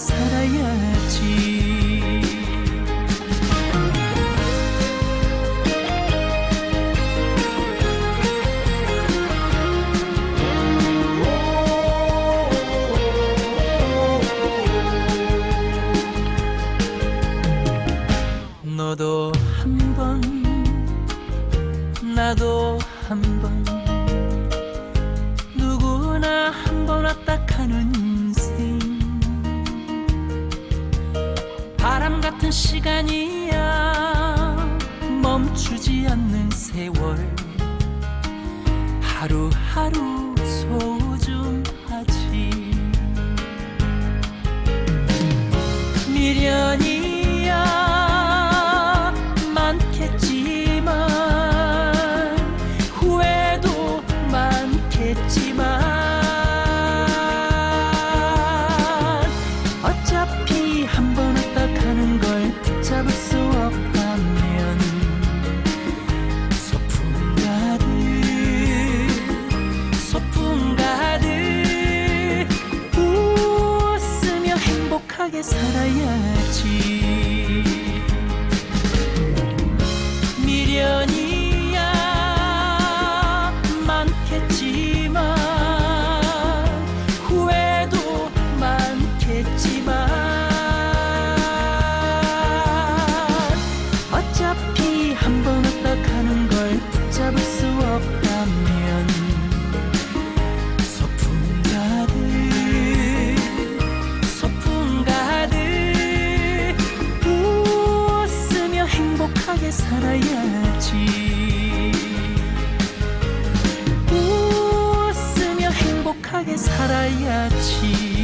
살아야지. 너도 한 번, 나도 한 번, 누구나 한 번 왔다 가는 시간이야, 멈추지 않는 세월. 하루하루 소중 잡을 수 없다면 소풍 가득 소풍 가득 웃으며 행복하게 살아야지 살아야지.